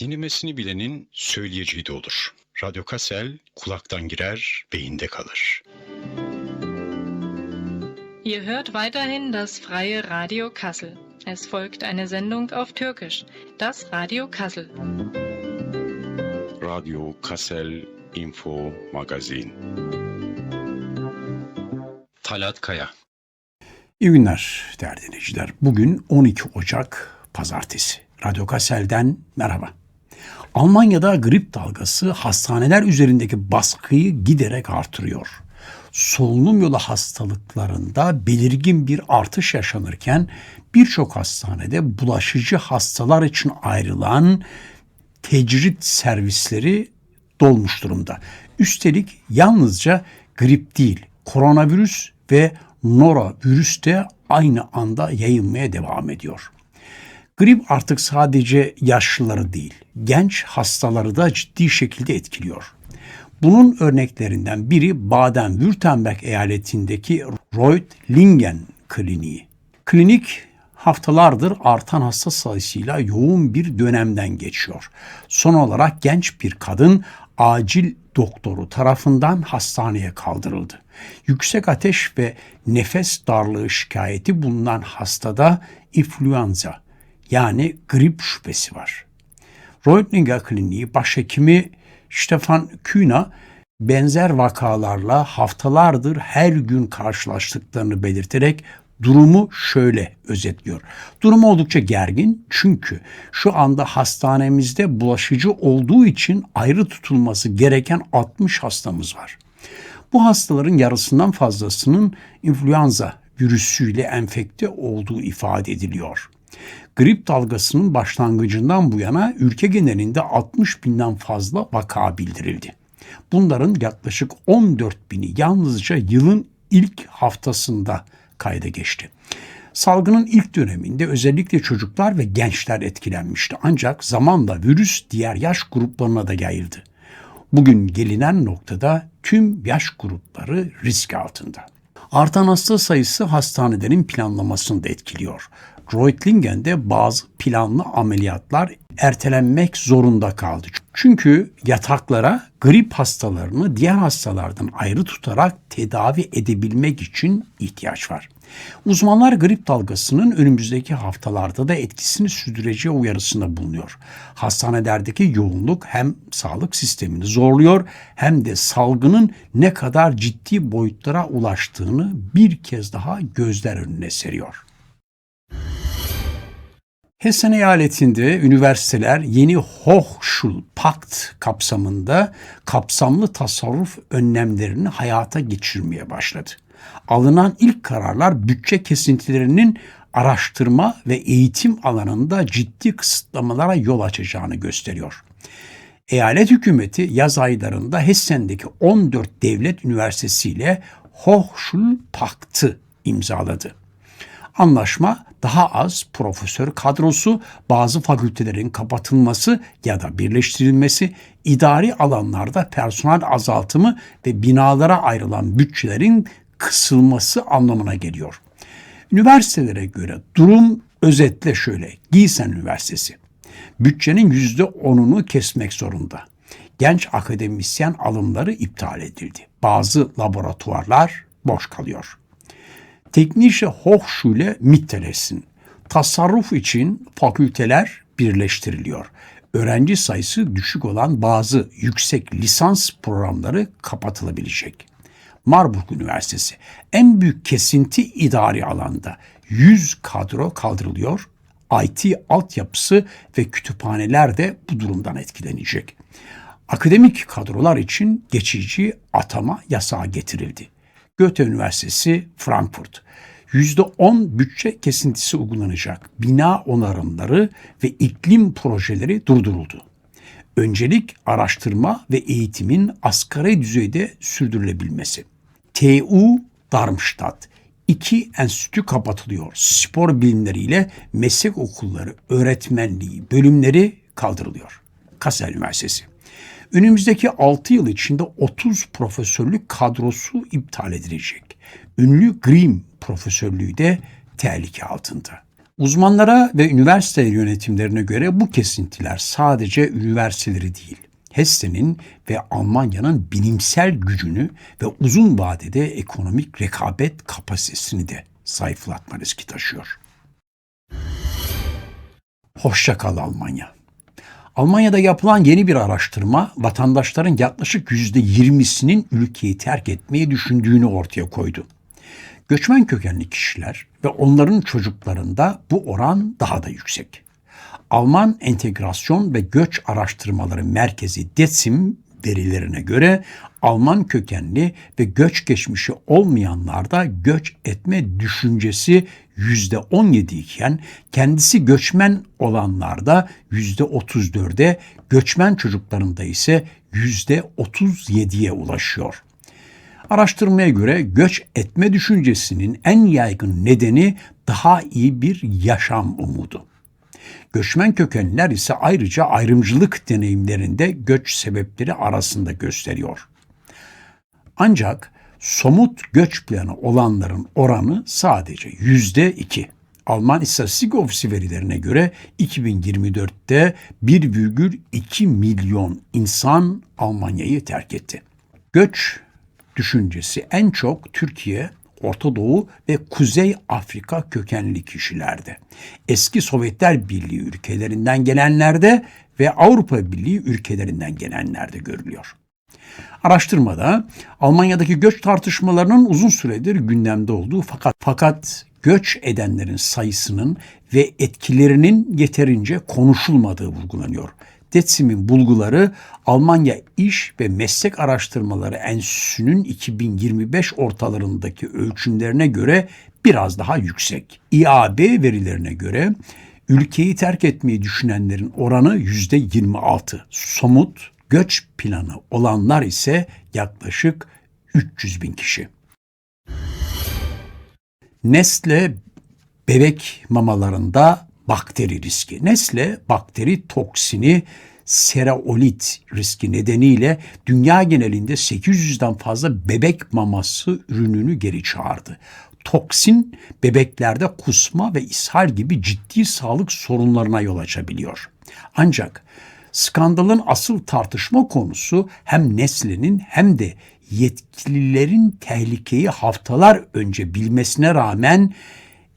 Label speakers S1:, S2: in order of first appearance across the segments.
S1: Dinlemesini bilenin söyleyeceği de olur. Radyo Kassel kulaktan girer, beyinde kalır.
S2: Ihr hört weiterhin das freie Radio Kassel. Es folgt eine Sendung auf Türkisch, das Radio Kassel.
S1: Radyo Kassel Info Magazin. Talat Kaya.
S3: İyi günler değerli dinleyiciler. Bugün 12 Ocak Pazartesi. Radyo Kassel'den merhaba. Almanya'da grip dalgası hastaneler üzerindeki baskıyı giderek artırıyor. Solunum yolu hastalıklarında belirgin bir artış yaşanırken birçok hastanede bulaşıcı hastalar için ayrılan tecrit servisleri dolmuş durumda. Üstelik yalnızca grip değil, koronavirüs ve norovirüs de aynı anda yayılmaya devam ediyor. Grip artık sadece yaşlıları değil, genç hastaları da ciddi şekilde etkiliyor. Bunun örneklerinden biri Baden-Württemberg eyaletindeki Reutlingen Kliniği. Klinik haftalardır artan hasta sayısıyla yoğun bir dönemden geçiyor. Son olarak genç bir kadın acil doktoru tarafından hastaneye kaldırıldı. Yüksek ateş ve nefes darlığı şikayeti bulunan hastada influenza yani grip şüphesi var. Reutlinger Kliniği başhekimi Stefan Kühner benzer vakalarla haftalardır her gün karşılaştıklarını belirterek durumu şöyle özetliyor. Durum oldukça gergin çünkü şu anda hastanemizde bulaşıcı olduğu için ayrı tutulması gereken 60 hastamız var. Bu hastaların yarısından fazlasının influenza virüsüyle enfekte olduğu ifade ediliyor. Grip dalgasının başlangıcından bu yana ülke genelinde 60 binden fazla vaka bildirildi. Bunların yaklaşık 14 bini yalnızca yılın ilk haftasında kayda geçti. Salgının ilk döneminde özellikle çocuklar ve gençler etkilenmişti. Ancak zamanla virüs diğer yaş gruplarına da yayıldı. Bugün gelinen noktada tüm yaş grupları risk altında. Artan hasta sayısı hastanelerin planlamasını da etkiliyor. Reutlingen'de bazı planlı ameliyatlar ertelenmek zorunda kaldı. Çünkü yataklara grip hastalarını diğer hastalardan ayrı tutarak tedavi edebilmek için ihtiyaç var. Uzmanlar grip dalgasının önümüzdeki haftalarda da etkisini sürdüreceği uyarısında bulunuyor. Hastanelerdeki yoğunluk hem sağlık sistemini zorluyor hem de salgının ne kadar ciddi boyutlara ulaştığını bir kez daha gözler önüne seriyor. Hessen eyaletinde üniversiteler yeni Hochschulpakt kapsamında kapsamlı tasarruf önlemlerini hayata geçirmeye başladı. Alınan ilk kararlar bütçe kesintilerinin araştırma ve eğitim alanında ciddi kısıtlamalara yol açacağını gösteriyor. Eyalet hükümeti yaz aylarında Hessen'deki 14 devlet üniversitesiyle Hochschulpakt'ı imzaladı. Anlaşma daha az profesör kadrosu, bazı fakültelerin kapatılması ya da birleştirilmesi, idari alanlarda personel azaltımı ve binalara ayrılan bütçelerin kısılması anlamına geliyor. Üniversitelere göre durum özetle şöyle. Gießen Üniversitesi bütçenin yüzde onunu kesmek zorunda. Genç akademisyen alımları iptal edildi. Bazı laboratuvarlar boş kalıyor. Teknische Hochschule Mittelhessen. Tasarruf için fakülteler birleştiriliyor. Öğrenci sayısı düşük olan bazı yüksek lisans programları kapatılabilecek. Marburg Üniversitesi en büyük kesinti idari alanda 100 kadro kaldırılıyor. IT altyapısı ve kütüphaneler de bu durumdan etkilenecek. Akademik kadrolar için geçici atama yasağı getirildi. Goethe Üniversitesi Frankfurt. %10 bütçe kesintisi uygulanacak. Bina onarımları ve iklim projeleri durduruldu. Öncelik araştırma ve eğitimin asgari düzeyde sürdürülebilmesi. TU Darmstadt iki enstitü kapatılıyor. Spor bilimleriyle meslek okulları, öğretmenliği bölümleri kaldırılıyor. Kassel Üniversitesi. Önümüzdeki 6 yıl içinde 30 profesörlük kadrosu iptal edilecek. Ünlü Grimm profesörlüğü de tehlike altında. Uzmanlara ve üniversite yönetimlerine göre bu kesintiler sadece üniversiteleri değil, Hesse'nin ve Almanya'nın bilimsel gücünü ve uzun vadede ekonomik rekabet kapasitesini de zayıflatma riski taşıyor. Hoşça kal Almanya. Almanya'da yapılan yeni bir araştırma vatandaşların yaklaşık %20'sinin ülkeyi terk etmeyi düşündüğünü ortaya koydu. Göçmen kökenli kişiler ve onların çocuklarında bu oran daha da yüksek. Alman Entegrasyon ve Göç Araştırmaları Merkezi DESIM verilerine göre Alman kökenli ve göç geçmişi olmayanlarda göç etme düşüncesi %17 iken kendisi göçmen olanlarda %34'e, göçmen çocuklarında ise %37'ye ulaşıyor. Araştırmaya göre göç etme düşüncesinin en yaygın nedeni daha iyi bir yaşam umudu. Göçmen kökenliler ise ayrıca ayrımcılık deneyimlerinde göç sebepleri arasında gösteriyor. Ancak somut göç planı olanların oranı sadece yüzde iki. Alman İstatistik Ofisi verilerine göre 2024'te 1,2 milyon insan Almanya'yı terk etti. Göç düşüncesi en çok Türkiye, Orta Doğu ve Kuzey Afrika kökenli kişilerde. Eski Sovyetler Birliği ülkelerinden gelenlerde ve Avrupa Birliği ülkelerinden gelenlerde görülüyor. Araştırmada Almanya'daki göç tartışmalarının uzun süredir gündemde olduğu fakat fakat göç edenlerin sayısının ve etkilerinin yeterince konuşulmadığı vurgulanıyor. DETSİM'in bulguları Almanya İş ve Meslek Araştırmaları Enstitüsü'nün 2025 ortalarındaki ölçümlerine göre biraz daha yüksek. İAB verilerine göre ülkeyi terk etmeyi düşünenlerin oranı %26. Somut göç planı olanlar ise yaklaşık 300 bin kişi. Nestle bebek mamalarında bakteri riski. Nesle bakteri toksini seraolit riski nedeniyle dünya genelinde 800'den fazla bebek maması ürününü geri çağırdı. Toksin bebeklerde kusma ve ishal gibi ciddi sağlık sorunlarına yol açabiliyor. Ancak skandalın asıl tartışma konusu hem Nestle'nin hem de yetkililerin tehlikeyi haftalar önce bilmesine rağmen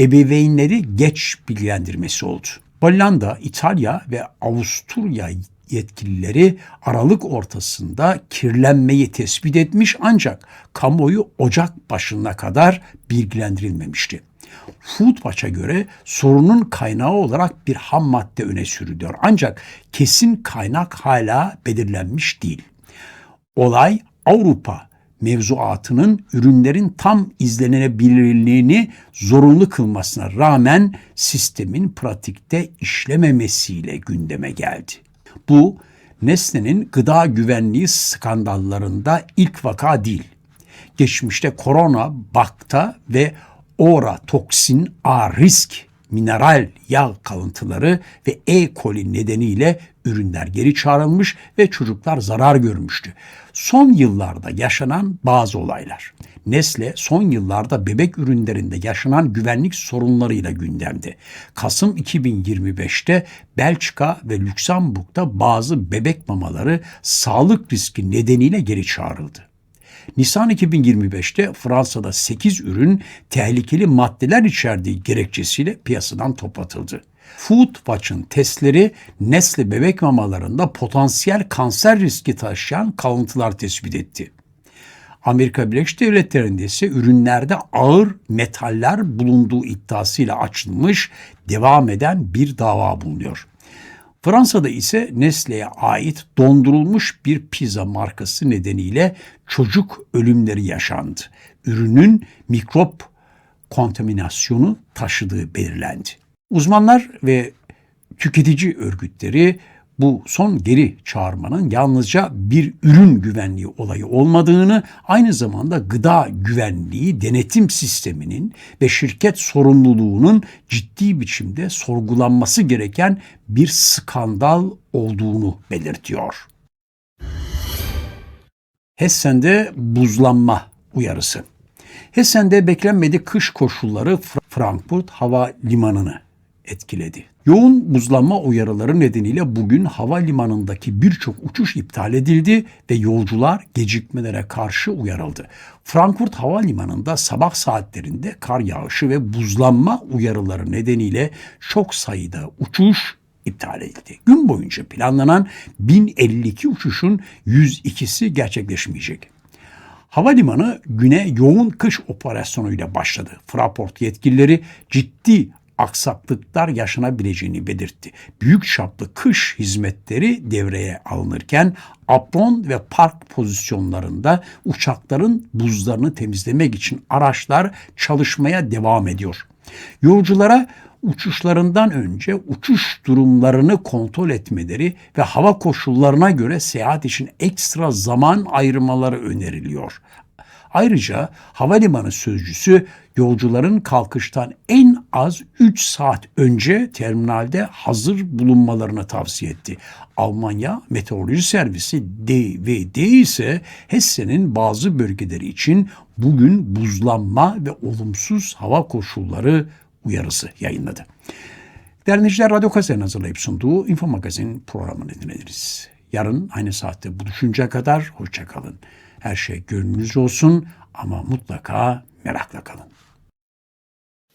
S3: ebeveynleri geç bilgilendirmesi oldu. Hollanda, İtalya ve Avusturya yetkilileri Aralık ortasında kirlenmeyi tespit etmiş ancak kamuoyu Ocak başına kadar bilgilendirilmemişti. Foodwatch'a göre sorunun kaynağı olarak bir ham madde öne sürülüyor. Ancak kesin kaynak hala belirlenmiş değil. Olay Avrupa mevzuatının ürünlerin tam izlenebilirliğini zorunlu kılmasına rağmen sistemin pratikte işlememesiyle gündeme geldi. Bu Nesne'nin gıda güvenliği skandallarında ilk vaka değil. Geçmişte korona, bakta ve ora toksin A risk mineral yağ kalıntıları ve E. coli nedeniyle ürünler geri çağrılmış ve çocuklar zarar görmüştü. Son yıllarda yaşanan bazı olaylar. Nesle son yıllarda bebek ürünlerinde yaşanan güvenlik sorunlarıyla gündemde. Kasım 2025'te Belçika ve Lüksemburg'da bazı bebek mamaları sağlık riski nedeniyle geri çağrıldı. Nisan 2025'te Fransa'da 8 ürün tehlikeli maddeler içerdiği gerekçesiyle piyasadan toplatıldı. Foodwatch'ın testleri Nestle bebek mamalarında potansiyel kanser riski taşıyan kalıntılar tespit etti. Amerika Birleşik Devletleri'nde ise ürünlerde ağır metaller bulunduğu iddiasıyla açılmış, devam eden bir dava bulunuyor. Fransa'da ise Nestle'ye ait dondurulmuş bir pizza markası nedeniyle çocuk ölümleri yaşandı. Ürünün mikrop kontaminasyonu taşıdığı belirlendi. Uzmanlar ve tüketici örgütleri bu son geri çağırmanın yalnızca bir ürün güvenliği olayı olmadığını, aynı zamanda gıda güvenliği denetim sisteminin ve şirket sorumluluğunun ciddi biçimde sorgulanması gereken bir skandal olduğunu belirtiyor. Hessen'de buzlanma uyarısı. Hessen'de beklenmedik kış koşulları Frankfurt Hava Limanı'nı etkiledi. Yoğun buzlanma uyarıları nedeniyle bugün havalimanındaki birçok uçuş iptal edildi ve yolcular gecikmelere karşı uyarıldı. Frankfurt Havalimanı'nda sabah saatlerinde kar yağışı ve buzlanma uyarıları nedeniyle çok sayıda uçuş iptal edildi. Gün boyunca planlanan 1052 uçuşun 102'si gerçekleşmeyecek. Havalimanı güne yoğun kış operasyonuyla başladı. Fraport yetkilileri ciddi aksaklıklar yaşanabileceğini belirtti. Büyük çaplı kış hizmetleri devreye alınırken apron ve park pozisyonlarında uçakların buzlarını temizlemek için araçlar çalışmaya devam ediyor. Yolculara uçuşlarından önce uçuş durumlarını kontrol etmeleri ve hava koşullarına göre seyahat için ekstra zaman ayırmaları öneriliyor. Ayrıca havalimanı sözcüsü yolcuların kalkıştan en az 3 saat önce terminalde hazır bulunmalarını tavsiye etti. Almanya Meteoroloji Servisi DVD ise Hesse'nin bazı bölgeleri için bugün buzlanma ve olumsuz hava koşulları uyarısı yayınladı. Değerli dinleyiciler, Radyo Kase'nin hazırlayıp sunduğu Info Magazin programını dinlediniz. Yarın aynı saatte buluşunca kadar hoşça kalın. Her şey gönlünüzce olsun ama mutlaka merakla kalın.